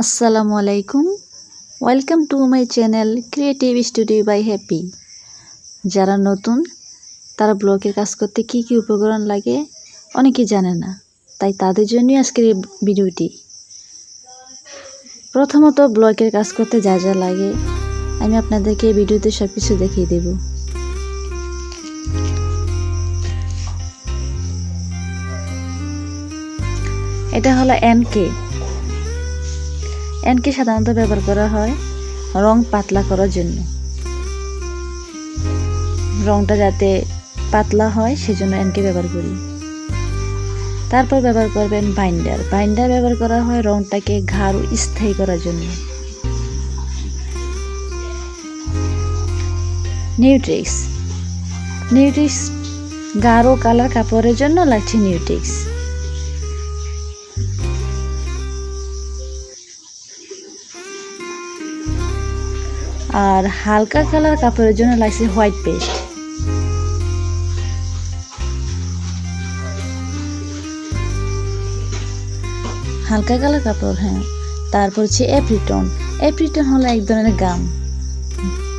আসসালামু আলাইকুম। Welcome to my channel creative studio by Happy যারা নতুন, তারা ব্লগের কাজ করতে কি কি উপকরণ লাগে অনেকেই জানে না, তাই তাদের জন্যই আজকের এই ভিডিওটি। প্রথমত, ব্লগের কাজ করতে যা যা লাগে, আমি আপনাদেরকে ভিডিওতে সব কিছু দেখিয়ে দেব। এটা হলো এনকে এনকে সাধারণত ব্যবহার করা হয় রং পাতলা করার জন্য। রংটা যাতে পাতলা হয় সেজন্য এনকে ব্যবহার করি তারপর ব্যবহার করবেন বাইন্ডার বাইন্ডার ব্যবহার করা হয় রংটাকে ঘাড় স্থায়ী করার জন্য। নিউট্রিক্স নিউট্রিক্স গাঢ় কালার কাপড়ের জন্য লাগছে নিউট্রিক্স আর হালকা কালার কাপড়ের জন্য লাগছে হোয়াইট পেস্ট। হালকা কালার কাপড় হ্যাঁ। তারপর হচ্ছে অ্যাপ্রিটন অ্যাপ্রিটন হলো এক ধরনের গাম।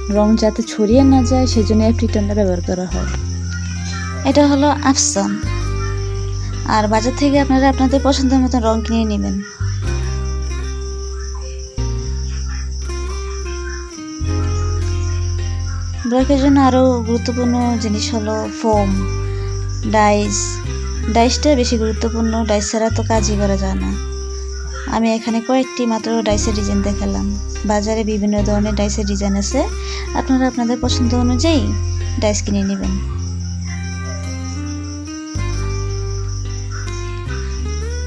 রং যাতে ছড়িয়ে না যায়, সেজন্য অ্যাপ্রিটনটা ব্যবহার করা হয়। এটা হলো আফসান। আর বাজার থেকে আপনারা আপনাদের পছন্দের মতো রং কিনে নেবেন। ব্লকের জন্য আরও গুরুত্বপূর্ণ জিনিস হলো ফোম, ডাইস। ডাইসটা বেশি গুরুত্বপূর্ণ, ডাইস ছাড়া তো কাজই করা যায় না। আমি এখানে কয়েকটি মাত্র ডাইসের ডিজাইন দেখালাম। বাজারে বিভিন্ন ধরনের ডাইসের ডিজাইন আছে। আপনারা আপনাদের পছন্দ অনুযায়ী ডাইস কিনে নেবেন।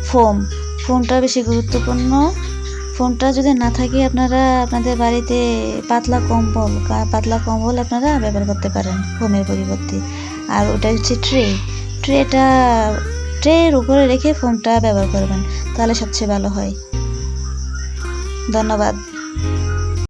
ফোম ফোনটা বেশি গুরুত্বপূর্ণ। ফোনটা যদি না থাকে আপনারা আপনাদের বাড়িতে পাতলা কম্বল পাতলা কম্বল আপনারা ব্যবহার করতে পারেন ফোমের পরিবর্তে। আর ওটা হচ্ছে ট্রে। ট্রেটা, ট্রের উপরে রেখে ফোনটা ব্যবহার করবেন, তাহলে সবচেয়ে ভালো হয়। ধন্যবাদ।